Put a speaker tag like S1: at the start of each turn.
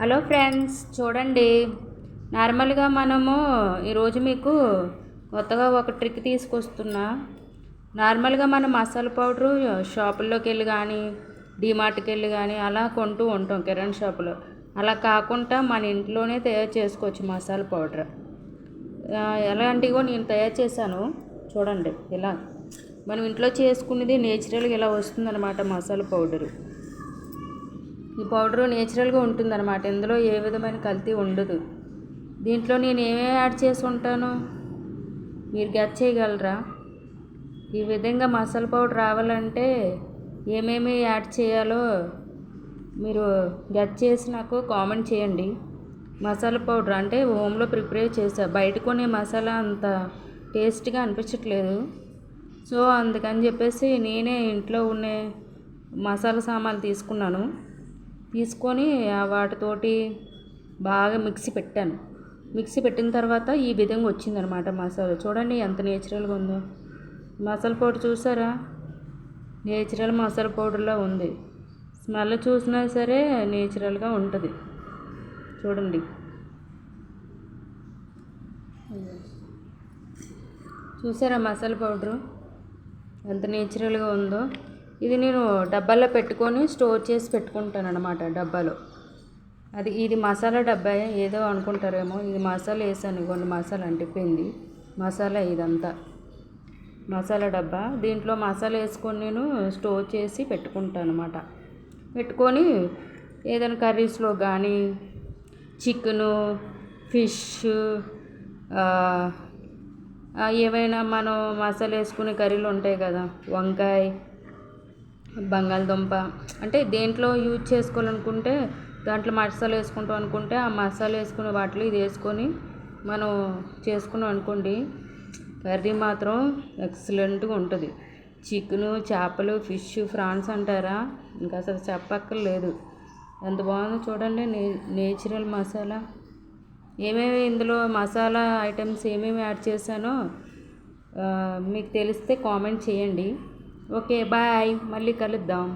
S1: Hello friends చూడండి. నార్మల్గా మనము ఈరోజు మీకు కొత్తగా ఒక ట్రిక్ తీసుకొస్తున్నా. నార్మల్గా మనం మసాలా పౌడరు షాపుల్లోకి వెళ్ళి కానీ డిమార్ట్కి వెళ్ళి కానీ అలా కొంటూ ఉంటాం కిరాణా షాపులో. అలా కాకుండా మన ఇంట్లోనే తయారు చేసుకోవచ్చు మసాలా పౌడర్. ఎలాంటివో నేను తయారు చేశాను. చూడండి ఇలా. మనం ఇంట్లో చేసుకునేది నేచురల్గా ఇలా వస్తుందన్నమాట మసాలా పౌడరు. ఈ పౌడరు నేచురల్గా ఉంటుందన్నమాట. ఇందులో ఏ విధమైన కల్తీ ఉండదు. దీంట్లో నేను ఏమేమి యాడ్ చేసి ఉంటాను? మీరు గెట్ చేయగలరా? ఈ విధంగా మసాలా పౌడర్ రావాలంటే ఏమేమి యాడ్ చేయాలో మీరు గెట్ చేసి నాకు కామెంట్ చేయండి. మసాలా పౌడర్ అంటే హోమ్లో ప్రిపేర్ చేసా. బయట కొనే మసాలా అంత టేస్ట్గా అనిపించట్లేదు. సో అందుకని చెప్పేసి నేనే ఇంట్లో ఉండే మసాలా సామాన్లు తీసుకున్నాను. తీసుకొని వాటితోటి బాగా మిక్సీ పెట్టాను. మిక్సీ పెట్టిన తర్వాత ఈ విధంగా వచ్చిందనమాట మసాలా. చూడండి ఎంత నేచురల్గా ఉందో. మసాలా పౌడర్ చూసారా? నేచురల్ మసాలా పౌడర్లా ఉంది. స్మెల్ చూసినా సరే నేచురల్గా ఉంటుంది. చూడండి. చూసారా మసాలా పౌడరు? ఎంత నేచురల్గా ఉందో. ఇది నేను డబ్బాలో పెట్టుకొని స్టోర్ చేసి పెట్టుకుంటాను అనమాట డబ్బాలో. అది ఇది మసాలా డబ్బా ఏదో అనుకుంటారేమో ఇది మసాలా వేసాను కొన్ని మసాలా అంటిపోయింది. మసాలా ఇదంతా. మసాలా డబ్బా. దీంట్లో మసాలా వేసుకొని నేను స్టోర్ చేసి పెట్టుకుంటాను అనమాట పెట్టుకొని ఏదైనా కర్రీస్లో కానీ చికెను ఫిష్ ఏవైనా మనం మసాలా వేసుకునే కర్రీలు ఉంటాయి కదా వంకాయ బంగాళదుంప. అంటే దేంట్లో యూజ్ చేసుకోవాలనుకుంటే దాంట్లో మసాలా వేసుకుంటాం అనుకుంటే ఆ మసాలా వేసుకునే వాటిలో ఇది వేసుకొని మనం చేసుకున్నాం అనుకోండి కర్రీ మాత్రం ఎక్సలెంట్గా ఉంటుంది. చికెను చేపలు ఫిష్ ఫ్రాన్స్ అంటారా? ఇంకా అసలు చెప్పక్కర్లేదు. ఎంత బాగుందో చూడండి నే నేచురల్ మసాలా. ఏమేమి ఇందులో మసాలా ఐటమ్స్ ఏమేమి యాడ్ చేశానో మీకు తెలిస్తే కామెంట్ చేయండి. Okay bye. మళ్ళీ కలుద్దాం.